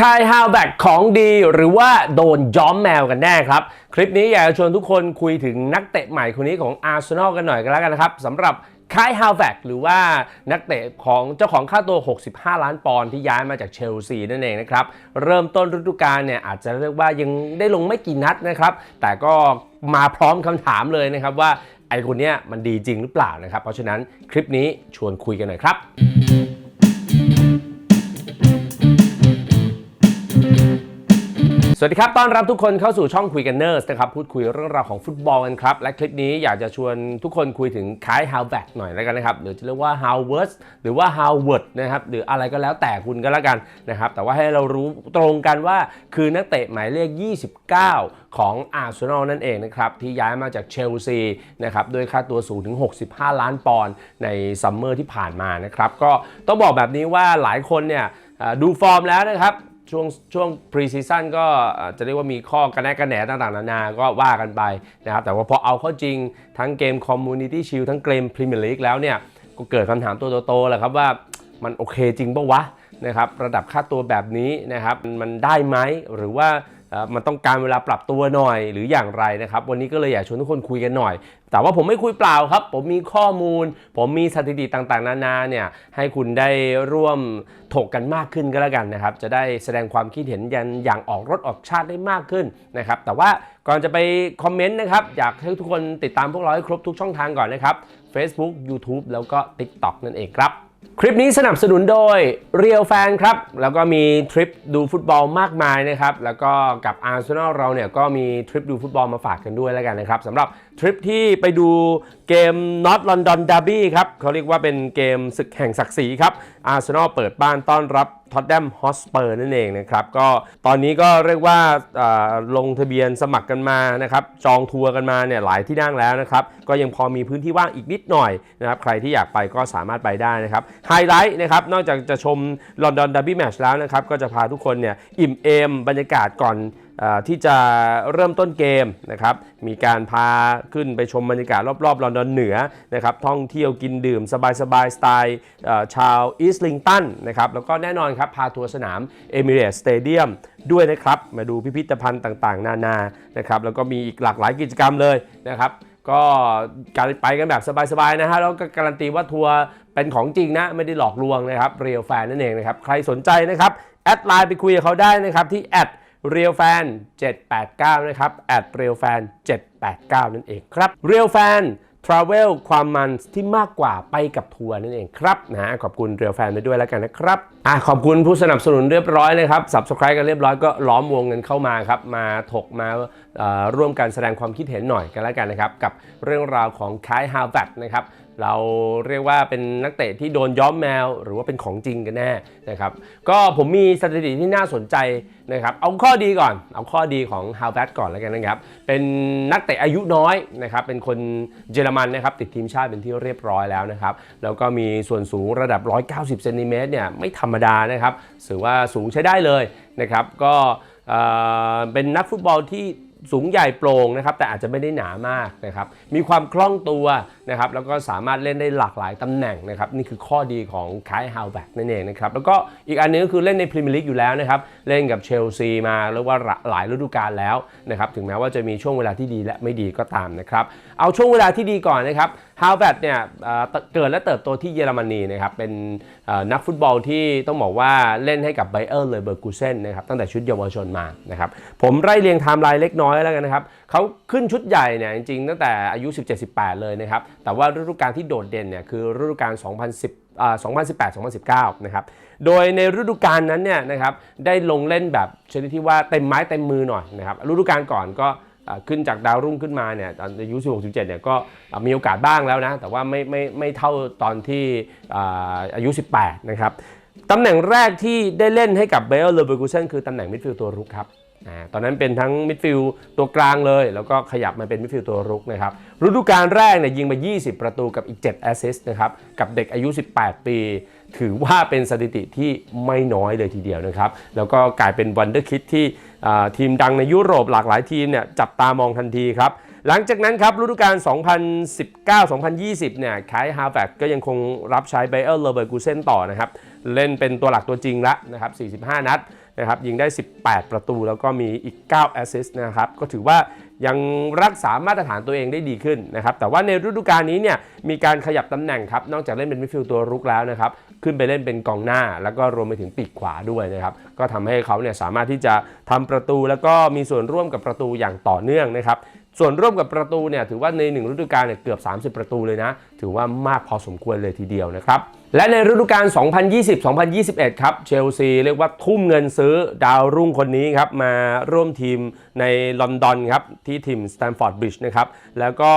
คายฮาวแบกของดีหรือว่าโดนย้อมแมวกันแน่ครับ คลิปนี้อยากจะชวนทุกคนคุยถึงนักเตะใหม่คนนี้ของอาร์เซนอลกันหน่อยกันแล้วกันนะครับสำหรับคายฮาวแบกหรือว่านักเตะของเจ้าของค่าตัว 65 ล้านปอนด์ที่ย้ายมาจากเชลซีนั่นเองนะครับ เริ่มต้นฤดูกาลเนี่ยอาจจะเรียกว่ายังได้ลงไม่กี่นัดนะครับ แต่ก็มาพร้อมคำถามเลยนะครับว่าไอคนเนี้ยมันดีจริงหรือเปล่านะครับ เพราะฉะนั้นคลิปนี้ชวนคุยกันหน่อยครับ สวัสดีครับ ต้อนรับทุกคนเข้าสู่ช่องคุยกันเนอร์สนะครับ พูดคุยเรื่องราวของฟุตบอลกันครับ และคลิปนี้อยากจะชวนทุกคนคุยถึงคายฮาวแบกหน่อยแล้วกันนะครับ หรือจะเรียกว่าฮาวเวิร์สหรือว่าฮาวเวิร์ดนะครับ หรืออะไรก็แล้วแต่คุณก็แล้วกันนะครับ แต่ว่าให้เรารู้ตรงกันว่าคือนักเตะหมายเลข 29 ของอาร์เซนอลนั่นเองนะครับ ที่ย้ายมาจากเชลซีนะครับด้วยค่าตัวสูงถึง 65 ล้านปอนด์ในซัมเมอร์ที่ผ่านมานะครับ ก็ต้องบอกแบบนี้ว่าหลายคนเนี่ยดูฟอร์มแล้วนะครับ ช่วงช่วงพรีซีซั่นก็จะเรียกว่ามีข้อกระแนกกระแหนต่างๆ นานาก็ว่ากันไปนะครับแต่ว่าพอเอาเข้าจริงทั้งเกมคอมมูนิตี้ชิลทั้งเกมพรีเมียร์ลีกแล้วเนี่ยก็เกิดคำถามตัวโตๆแหละครับว่ามันโอเคจริงปะวะนะครับระดับค่าตัวแบบนี้นะครับมันได้ไหมหรือว่า มันต้องการเวลาปรับตัวหน่อยหรืออย่างไรนะครับ วันนี้ก็เลยอยากชวนทุกคนคุยกันหน่อย แต่ว่าผมไม่คุยเปล่าครับ ผมมีข้อมูล ผมมีสถิติต่างๆ นานาเนี่ยให้คุณได้ร่วมถกกันมากขึ้นก็แล้วกันนะครับ จะได้แสดงความคิดเห็นยันอย่างออกรถออกชาติได้มากขึ้นนะครับ แต่ว่าก่อนจะไปคอมเมนต์นะครับ อยากให้ทุกคนติดตามพวกเราให้ครบทุกช่องทางก่อนนะครับ Facebook YouTube แล้วก็ TikTok นั่นเองครับ คลิปนี้สนับสนุนโดยเรียวแฟนครับ แล้วก็มีทริปดูฟุตบอลมากมายนะครับ แล้วก็กับ Arsenal เราเนี่ยก็มีทริปดูฟุตบอลมาฝากกันด้วยแล้วกันนะครับสำหรับทริปที่ไปดูเกม North London Derby ครับเขาเรียกว่าเป็นเกมศึกแห่งศักดิ์ศรีครับ Arsenal เปิดบ้านต้อนรับท็อตแดมฮอสเปอร์นั่นเองนะครับก็ตอนนี้ก็เรียกว่าาลงทะเบียนสมัครกันมานะครับจองทัวร์กันมาเนี่ยหลายที่นั่งแล้วนะครับก็ยังพอมีพื้นที่ว่างอีกนิดหน่อยนะครับใครที่อยากไปก็สามารถไปได้นะครับไฮไลท์นะครับนอกจากจะชมลอนดอนดับบี้แมชแล้วนะครับก็จะพาทุกคนเนี่ยอิ่มเอมบรรยากาศก่อน ที่จะเริ่มต้นเกมนะครับมีการพาขึ้นไปชมบรรยากาศรอบๆลอนดอนเหนือนะครับท่องเที่ยวกินดื่มสบายๆสไตล์ชาวอีสต์ลิงตันนะครับแล้วก็แน่นอนครับพาทัวร์สนามเอมิเรตสเตเดียมด้วยนะครับ มาดูพิพิธภัณฑ์ต่างๆ นานานะครับแล้วก็มีอีกหลากหลายกิจกรรมเลยนะครับก็การไปกันแบบสบายๆนะฮะแล้วก็การันตีว่าทัวร์เป็นของจริงนะ ไม่ได้หลอกลวงนะครับเรียลแฟนนั่นเองนะครับ ใครสนใจนะครับ แอดไลน์ไปคุยกับเขาได้นะครับที่แอด Real Fan 789 นะครับ at Real Fan 789 นั่นเองครับ Real Fan Travel ความมันที่มากกว่าไปกับทัวร์นั่นเองครับนะฮะขอบคุณ Real Fan ไปด้วยแล้วกันนะครับ อะขอบคุณผู้สนับสนุนเรียบร้อยเลยครับ Subscribe กันเรียบร้อยก็ล้อมวงกันเข้ามาครับ มาถกมาร่วมกันแสดงความคิดเห็นหน่อยกันแล้วกันนะครับ กับเรื่องราวของคายฮาวแวตนะครับเราเรียกว่าเป็นนักเตะที่โดนย้อมแมว หรือว่าเป็นของจริงกันแน่นะครับ ก็ผมมีสถิติที่น่าสนใจนะครับ เอาข้อดีก่อน เอาข้อดีของฮาวแวตก่อนแล้วกันนะครับ เป็นนักเตะอายุน้อยนะครับ เป็นคนเยอรมันนะครับ ติดทีมชาติเป็นที่เรียบร้อยแล้วนะครับ แล้วก็มีส่วนสูงระดับ 190เซนติเมตรเนี่ยไม่ธรรมมดานะครับถือว่าสูงใช้ได้เลยนะครับก็เป็นนักฟุตบอลที่สูงใหญ่โปร่งนะครับแต่อาจจะไม่ได้หนามากนะครับมีความคล่องตัวนะครับแล้วก็สามารถเล่นได้หลากหลายตำแหน่งนะครับนี่คือข้อดีของคายฮาวแบกนั่นเองนะครับแล้วก็อีกอันนึงก็คือเล่นในพรีเมียร์ลีกอยู่แล้วนะครับเล่นกับเชลซีมาเรียกว่าหลายฤดูกาลแล้วนะครับถึงแม้ว่าจะมีช่วงเวลาที่ดีและไม่ดีก็ตามนะครับเอาช่วงเวลาที่ดีก่อนนะครับ ฮาวแบกเนี่ยเกิดและเติบโตที่เยอรมนีนะครับเป็นนักฟุตบอลที่ต้องบอกว่าเล่นให้กับไบเออร์เลเบอร์กูเซนนะครับตั้งแต่ชุดเยาวชนมานะครับผมไล่เรียงไทม์ไลน์เล็กน้อยแล้วกันนะครับเขาขึ้นชุดใหญ่เนี่ยจริงๆตั้งแต่อายุ 17-18 เลยนะครับแต่ว่าฤดูกาลที่โดดเด่นเนี่ยคือฤดูกาล 2010อ่า2018-2019 นะครับ โดยในฤดูกาลนั้นเนี่ยนะครับได้ลงเล่นแบบชนิดที่ว่าเต็มไม้เต็มมือหน่อยนะครับฤดูกาลก่อนก็ ขึ้นจากดาวรุ่งขึ้นมาเนี่ยตอนอายุ 16 17เนี่ยก็มีโอกาสบ้างแล้วนะ แต่ว่าไม่ไม่ไม่เท่าตอนที่อายุ 18 นะครับตำแหน่งแรกที่ได้เล่นให้กับเบลเลอร์เบอร์กูเซนคือตำแหน่งมิดฟิลด์ตัวรุกครับตอนนั้นเป็นทั้งมิดฟิลด์ตัวกลางเลย แล้วก็ขยับมาเป็นมิดฟิลด์ตัวรุกนะครับฤดูกาลแรกเนี่ยยิงมา20 ประตูกับอีก 7 แอสซิสต์นะครับกับเด็กอายุ 18 ปี ถือว่าเป็นสถิติที่ไม่น้อยเลยทีเดียวนะครับ แล้วก็กลายเป็นวันเดอร์คิดที่ ทีมดังในยุโรปหลากหลายทีมเนี่ยจับตามองทันทีครับ หลังจากนั้นครับฤดูกาล 2019-2020 เนี่ยคายฮาแวกก็ยังคงรับใช้ไบเออร์เลเบอร์กูเซนต่อนะครับ เล่นเป็นตัวหลักตัวจริงละนะครับ 45 นัดนะครับยิงได้ 18 ประตูแล้วก็มีอีก 9 แอสซิสต์นะครับ ก็ถือว่ายังรักษามาตรฐานตัวเองได้ดีขึ้นนะครับ แต่ว่าในฤดูกาลนี้เนี่ยมีการขยับตำแหน่งครับ นอกจากเล่นเป็นมิดฟิลด์ตัวรุกแล้วนะครับ ขึ้นไปเล่นเป็นกองหน้า แล้วก็รวมไปถึงปีกขวาด้วยนะครับก็ทำให้เขาเนี่ยสามารถที่จะทำประตูแล้วก็มีส่วนร่วมกับประตูอย่างต่อเนื่องนะครับส่วนร่วมกับประตูเนี่ยถือว่าในหนึ่งฤดูกาลเนี่ยเกือบ 30 ประตูเลยนะ ถือว่ามากพอสมควรเลยทีเดียวนะครับ และในฤดูกาล 2020-2021 ครับเชลซีเรียกว่าทุ่มเงินซื้อดาวรุ่งคนนี้ครับ มาร่วมทีมในลอนดอนครับ ที่ทีมสแตมฟอร์ดบริดจ์นะครับ แล้วก็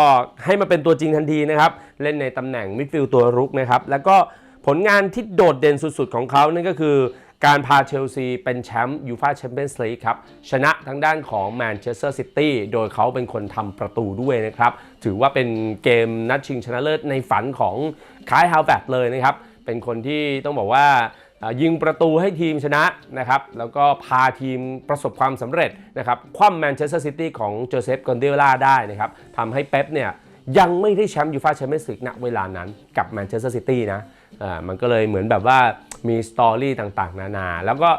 ให้มาเป็นตัวจริงทันทีนะครับ เล่นในตำแหน่งมิดฟิลด์ตัวรุกนะครับ แล้วก็ ผลงานที่โดดเด่นสุดๆของเขานั่นก็คือการพาเชลซีเป็นแชมป์ยูฟาแชมเปี้ยนส์ลีกครับ ชนะทางด้านของแมนเชสเตอร์ซิตี้โดยเขาเป็นคนทำประตูด้วยนะครับ ถือว่าเป็นเกมนัดชิงชนะเลิศในฝันของคายฮาวแวร์เลยนะครับ เป็นคนที่ต้องบอกว่ายิงประตูให้ทีมชนะนะครับ แล้วก็พาทีมประสบความสำเร็จนะครับ คว่ำแมนเชสเตอร์ซิตี้ของโจเซฟกอนเดล่าได้นะครับทำให้เป๊ปเนี่ยยังไม่ได้แชมป์ยูฟาแชมเปี้ยนส์ลีกณเวลานั้นกับแมนเชสเตอร์ซิตี้นะ อ่ามันก็เลยเหมือนแบบว่ามีสตอรี่ต่างๆ นานา แล้วก็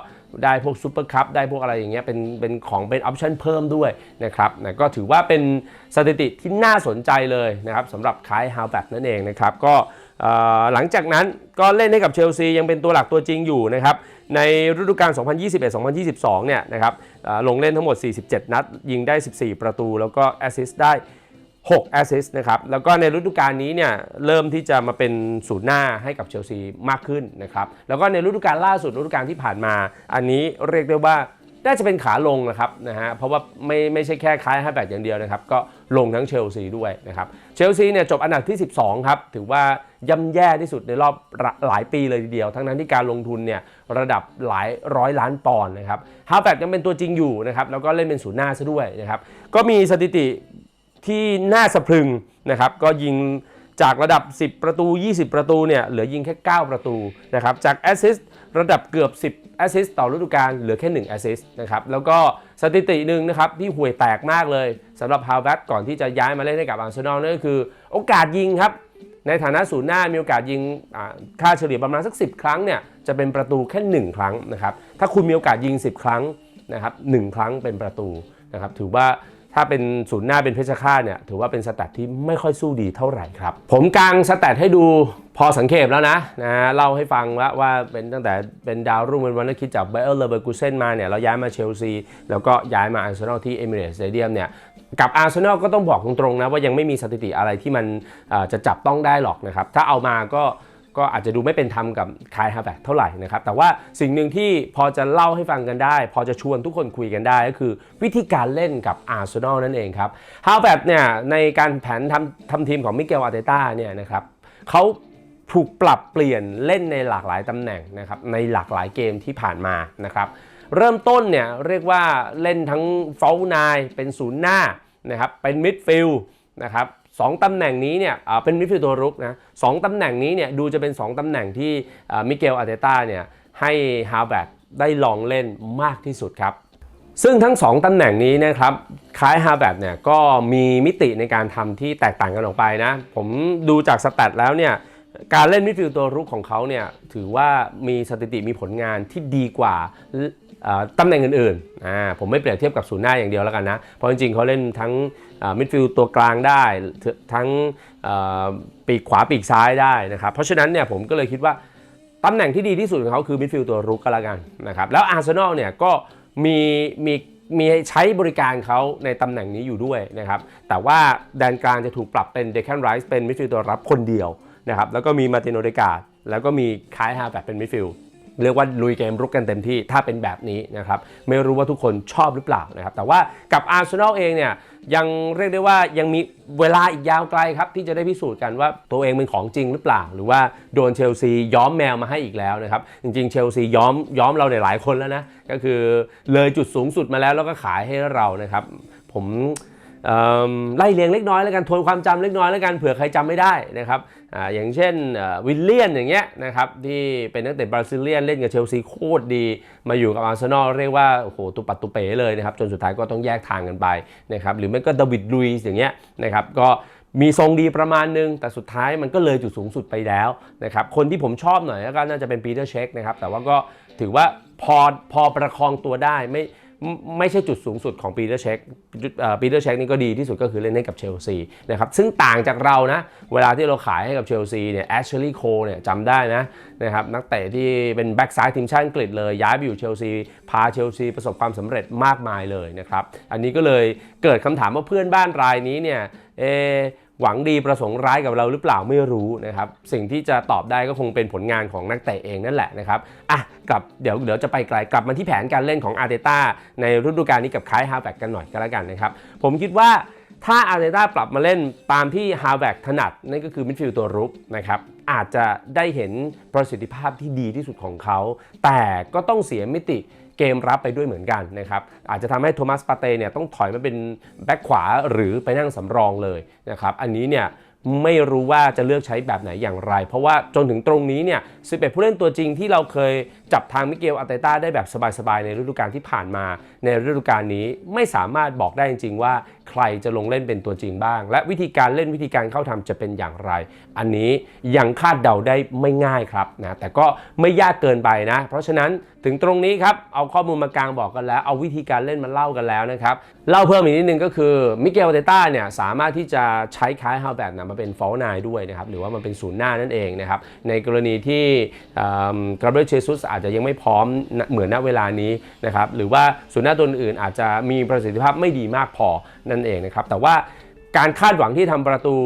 ได้พวกซูเปอร์คัพได้พวกอะไรอย่างเงี้ยเป็นเป็นของเป็นออปชั่นเพิ่มด้วยนะครับนะก็ถือว่าเป็นสถิติที่น่าสนใจเลยนะครับสำหรับคายฮาวแบกนั่นเองนะครับก็หลังจากนั้นก็เล่นให้กับเชลซียังเป็นตัวหลักตัวจริงอยู่นะครับในฤดูกาล 2021-2022 เนี่ยนะครับลงเล่นทั้งหมด 47 นัด ยิงได้ 14 ประตู แล้วก็แอสซิสต์ได้ 6 แอสซิสต์นะครับ แล้วก็ในฤดูกาลนี้เนี่ยเริ่มที่จะมาเป็นศูนย์หน้าให้กับเชลซีมากขึ้นนะครับ แล้วก็ในฤดูกาลล่าสุดฤดูกาลที่ผ่านมา อันนี้เรียกได้ว่าน่าจะเป็นขาลงนะครับนะฮะ เพราะว่าไม่ไม่ใช่แค่คล้ายให้แบบอย่างเดียวนะครับ ก็ลงทั้งเชลซีด้วยนะครับ เชลซีเนี่ยจบอันดับที่ 12 ครับ ถือว่าย่ำแย่ที่สุดในรอบหลายปีเลยทีเดียว ทั้งนั้นที่การลงทุนเนี่ยระดับหลายร้อยล้านปอนด์นะครับฮาแบกยังเป็นตัวจริงอยู่นะครับ แล้วก็เล่นเป็นศูนย์หน้าซะด้วยนะครับ ก็มีสถิติ ที่น่าสะพรึงนะครับ ก็ยิงจากระดับ 10 ประตู 20 ประตูเนี่ยเหลือยิงแค่ 9 ประตูนะครับ จากแอสซิสต์ระดับเกือบ 10แอสซิสต์ต่อฤดูกาลเหลือแค่1แอสซิสต์นะครับ แล้วก็สถิติหนึ่งนะครับที่ห่วยแตกมากเลยสำหรับฮาวเวร์ก่อนที่จะย้ายมาเล่นให้กับอาร์เซนอลนั่นก็คือโอกาสยิงครับ ในฐานะศูนย์หน้ามีโอกาสยิงค่าเฉลี่ยประมาณสัก 10 ครั้งเนี่ยจะเป็นประตูแค่ 1 ครั้งนะครับ ถ้าคุณมีโอกาสยิง 10 ครั้งนะครับหนึ่งครั้งเป็นประตูนะครับถือว่า ถ้าเป็นศูนย์หน้าเป็นเพชรฆาตเนี่ยถือว่าเป็นสแตทที่ไม่ค่อยสู้ดีเท่าไหร่ครับ ผมกางสแตทให้ดูพอสังเกตแล้วนะนะเล่าให้ฟังว่าว่าเป็นตั้งแต่เป็นดาวรุ่งเป็นวันนักคิดจากไบเออร์เลเบอร์กูเซนมาเนี่ยเราย้ายมาเชลซี แล้วก็ย้ายมาอาร์เซนอลที่เอมิเรตสเตเดียมเนี่ยกับอาร์เซนอลก็ต้องบอกตรงๆนะว่ายังไม่มีสถิติอะไรที่มันจะจับต้องได้หรอกนะครับถ้าเอามาก็ ก็อาจจะดูไม่เป็นธรรมกับคายฮาแบกเท่าไหร่นะครับ แต่ว่าสิ่งหนึ่งที่พอจะเล่าให้ฟังกันได้ พอจะชวนทุกคนคุยกันได้ ก็คือวิธีการเล่นกับอาร์เซนอลนั่นเองครับฮาแบกเนี่ยในการแผนทำทำทีมของมิเกลอาร์เตต้าเนี่ยนะครับเขาถูกปรับเปลี่ยนเล่นในหลากหลายตำแหน่งนะครับในหลากหลายเกมที่ผ่านมานะครับเริ่มต้นเนี่ยเรียกว่าเล่นทั้งเฟลนายเป็นศูนย์หน้านะครับเป็นมิดฟิลด์นะครับ สองตำแหน่งนี้เนี่ยเป็นมิดฟิลด์ตัวรุกนะสองตำแหน่งนี้เนี่ยดูจะเป็น 2ตำแหน่งที่มิเกลอาร์เตต้าเนี่ยให้ฮาวแบกได้ลองเล่นมากที่สุดครับ ซึ่งทั้ง 2ตำแหน่งนี้นะครับคล้ายฮาแบดเนี่ยก็มีมิติในการทำที่แตกต่างกันออกไปนะ ผมดูจากสแตทแล้วเนี่ยการเล่นมิดฟิลด์ตัวรุกของเขาเนี่ยถือว่ามีสถิติมีผลงานที่ดีกว่าตำแหน่งอื่นๆอ่าผมไม่เปรียบเทียบกับศูนย์หน้าอย่างเดียวแล้วกันนะ เพราะจริงๆเขาเล่นทั้ง มิดฟิลด์ตัวกลางได้ทั้งปีกขวาปีกซ้ายได้นะครับ เพราะฉะนั้นเนี่ยผมก็เลยคิดว่าตำแหน่งที่ดีที่สุดของเขาคือมิดฟิลด์ตัวรุกก็แล้วกันนะครับแล้วอาร์เซนอลเนี่ยก็มีมีมีใช้บริการเขาในตำแหน่งนี้อยู่ด้วยนะครับ แต่ว่าแดนกลางจะถูกปรับเป็นเดคันไรส์เป็นมิดฟิลด์ตัวรับคนเดียวนะครับแล้วก็มีมาตินโอเดกาดแล้วก็มีคายฮาแบบเป็นมิดฟิลด์ เรียกว่าลุยเกมรุกกันเต็มที่ถ้าเป็นแบบนี้นะครับไม่รู้ว่าทุกคนชอบหรือเปล่านะครับแต่ว่ากับอาร์เซนอลเองเนี่ยยังเรียกได้ว่ายังมีเวลาอีกยาวไกลครับ ที่จะได้พิสูจน์กันว่าตัวเองเป็นของจริงหรือเปล่า หรือว่าโดนเชลซีย้อมแมวมาให้อีกแล้วนะครับ จริงๆเชลซีย้อมย้อมเราในหลายคนแล้วนะ ก็คือเลยจุดสูงสุดมาแล้วแล้วก็ขายให้เรานะครับ ผม ไล่เรียงเล็กน้อยแล้วกันทวนความจำเล็กน้อยแล้วกันเผื่อใครจำไม่ได้นะครับออย่างเช่นวิลเลียนอย่างเงี้ยนะครับที่เป็นนักเตะบราซิเลียนเล่นกับเชลซีโคตรดี มาอยู่กับอาร์เซนอลเรียกว่าโอ้โหตุปัดตุเป๋เลยนะครับจนสุดท้ายก็ต้องแยกทางกันไปนะครับหรือไม่ก็ดวิดลุยส์อย่างเงี้ยนะครับก็มีทรงดีประมาณนึง แต่สุดท้ายมันก็เลยจุดสูงสุดไปแล้วนะครับคนที่ผมชอบหน่อยก็น่าจะเป็นปีเตอร์เช็คนะครับแต่ว่าก็ถือว่าพอพอประคองตัวได้ไม่ ไม่ใช่จุดสูงสุดของปีเตอร์เช็คปีเตอร์เช็คนี่ก็ดีที่สุดก็คือเล่นให้กับเชลซีนะครับซึ่งต่างจากเรานะเวลาที่เราขายให้กับเชลซีเนี่ยแอชลีย์โคเนี่ยจำได้นะนะครับนักเตะที่เป็นแบ็กซ้ายทีมชาติอังกฤษเลย ย้ายไปอยู่เชลซี พาเชลซีประสบความสำเร็จมากมายเลยนะครับ อันนี้ก็เลยเกิดคำถามว่าเพื่อนบ้านรายนี้เนี่ยเอ หวังดีประสงค์ร้ายกับเราหรือเปล่าไม่รู้นะครับสิ่งที่จะตอบได้ก็คงเป็นผลงานของนักเตะเองนั่นแหละนะครับอะกลับเดี๋ยวเดี๋ยวจะไปไกลกลับมาที่แผนการเล่นของอาร์เตต้าในฤดูกาลนี้กับคล้ายฮาแบกกันหน่อยก็แล้วกันนะครับผมคิดว่าถ้าอาร์เตต้าปรับมาเล่นตามที่ฮาแบกถนัดนั่นก็คือมิดฟิลด์ตัวรุกนะครับอาจจะได้เห็นประสิทธิภาพที่ดีที่สุดของเขา แต่ก็ต้องเสียมิติ เกมรับไปด้วยเหมือนกันนะครับอาจจะทำให้โทมัสปาเต้เนี่ยต้องถอยมาเป็นแบ็คขวาหรือไปนั่งสำรองเลยนะครับอันนี้เนี่ยไม่รู้ว่าจะเลือกใช้แบบไหนอย่างไร เพราะว่าจนถึงตรงนี้เนี่ย11ผู้เล่นตัวจริงที่เราเคยจับทางมิเกลอาเตต้าได้แบบสบายๆ ในฤดูกาลที่ผ่านมา ในฤดูกาลนี้ไม่สามารถบอกได้จริงๆว่า ใครจะลงเล่นเป็นตัวจริงบ้าง และวิธีการเล่นวิธีการเข้าทำจะเป็นอย่างไร อันนี้ยังคาดเดาได้ไม่ง่ายครับนะแต่ก็ไม่ยากเกินไปนะ เพราะฉะนั้นถึงตรงนี้ครับเอาข้อมูลมากลางบอกกันแล้ว เอาวิธีการเล่นมาเล่ากันแล้วนะครับเล่าเพิ่มอีกนิดนึงก็คือมิเกลเตต้าเนี่ยสามารถที่จะใช้คล้ายฮาวแบกนะมาเป็นฟอลนายด้วยนะครับหรือว่ามันเป็นศูนย์หน้านั่นเองนะครับในกรณีที่กราเบรเชซุสอาจจะยังไม่พร้อมเหมือนณเวลานี้นะครับหรือว่าศูนย์หน้าตัวอื่นอาจจะมีประสิทธิภาพไม่ดีมากพอ นั่นเองนะครับ แต่ว่าการคาดหวังที่ทำประตู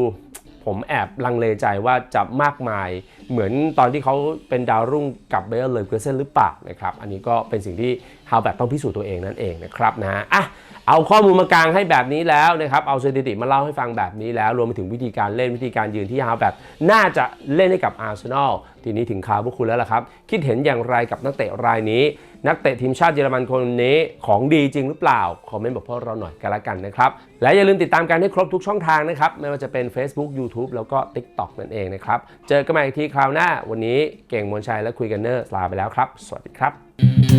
ผมแอบลังเลใจว่าจะมากมายเหมือนตอนที่เขาเป็นดาวรุ่งกับเบลเลอร์เกรเซนหรือเปล่านะครับ อันนี้ก็เป็นสิ่งที่ฮาวแบบต้องพิสูจน์ตัวเองนั่นเองนะครับนะอะ เอาข้อมูลมากลางให้แบบนี้แล้วนะครับ เอาสถิติมาเล่าให้ฟังแบบนี้แล้ว รวมไปถึงวิธีการเล่นวิธีการยืนที่ฮาแบกน่าจะเล่นให้กับอาร์เซนอลทีนี้ถึงคาวพวกคุณแล้วล่ะครับ คิดเห็นอย่างไรกับนักเตะรายนี้ นักเตะทีมชาติเยอรมันคนนี้ของดีจริงหรือเปล่า คอมเมนต์บอกพวกเราหน่อยกันละกันนะครับ และอย่าลืมติดตามกันให้ครบทุกช่องทางนะครับ ไม่ว่าจะเป็น Facebook YouTube แล้วก็ TikTok นั่นเองนะครับ เจอกันใหม่อีกทีคราวหน้า วันนี้เก่งมวลชัยและคุยกันเนอร์ลาไปแล้วครับ สวัสดีครับ